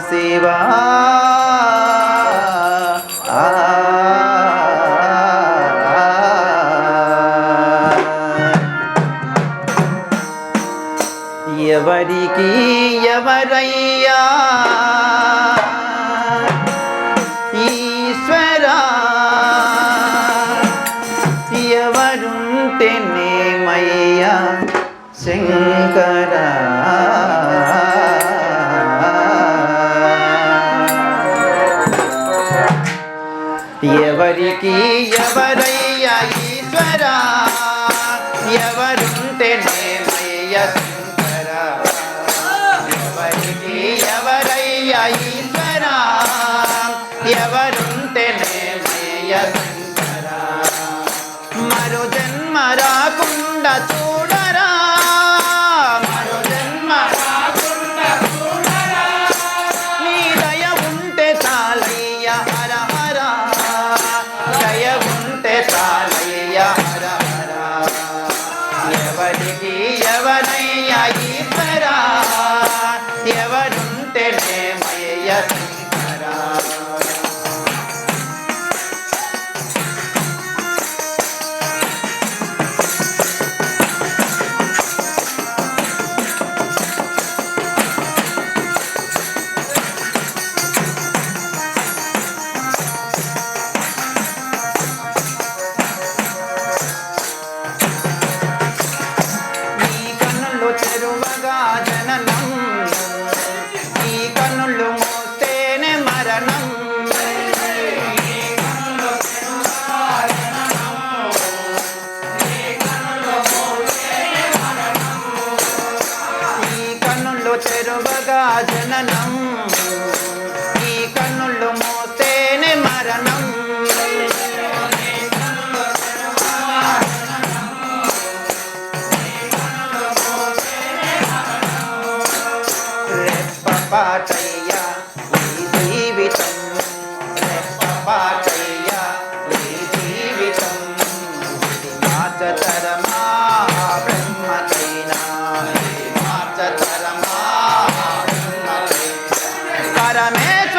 சிவா నీకి ఎవరయ్యా ఈశ్వరా? ఎవరుంటే నేమయ్య శంకర? ఎవరికి ఎవరయ్యా ఈశ్వరా? ఎవరుంటే నేమయ్య శంకర? మరో జన్మ రాకుండా చూడరా? మరో జన్మ రాకుండా చూడరా? నీ దయ ఉంటే చాలయ్య హరా. చెరువగా జననం. ఈ కన్నుళ్ళు మోతేనే మరణం. రెప్ప para mí.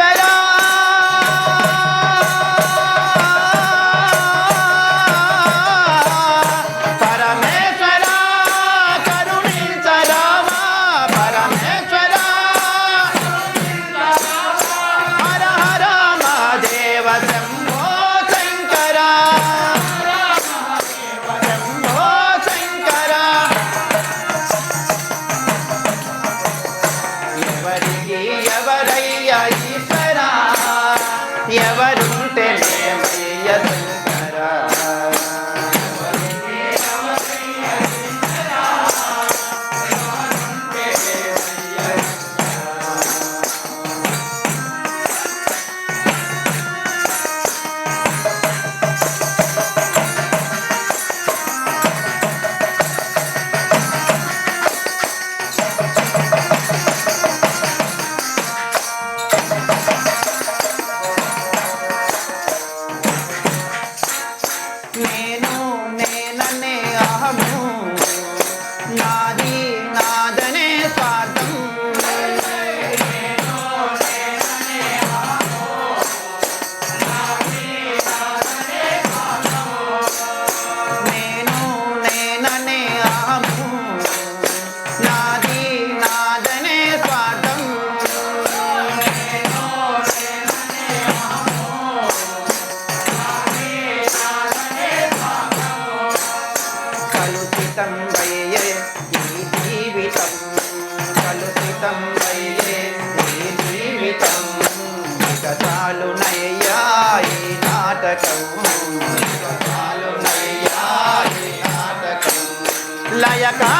లయకా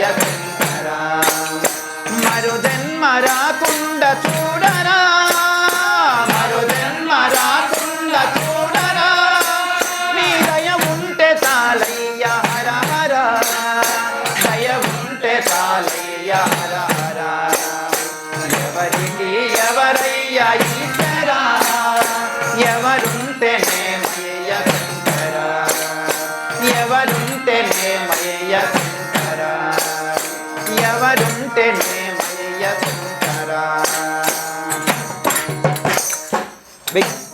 ప్రియశంకరా మరుజన్మ రాకుండ చూడరా మరుజన్మ రాకుండ చూడరా నీ దయ ఉంటే తాలయ్య హర ఎవరికి ఎవరయ్య ఈశ్వరా Big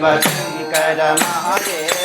शिव शङ्कर महादेव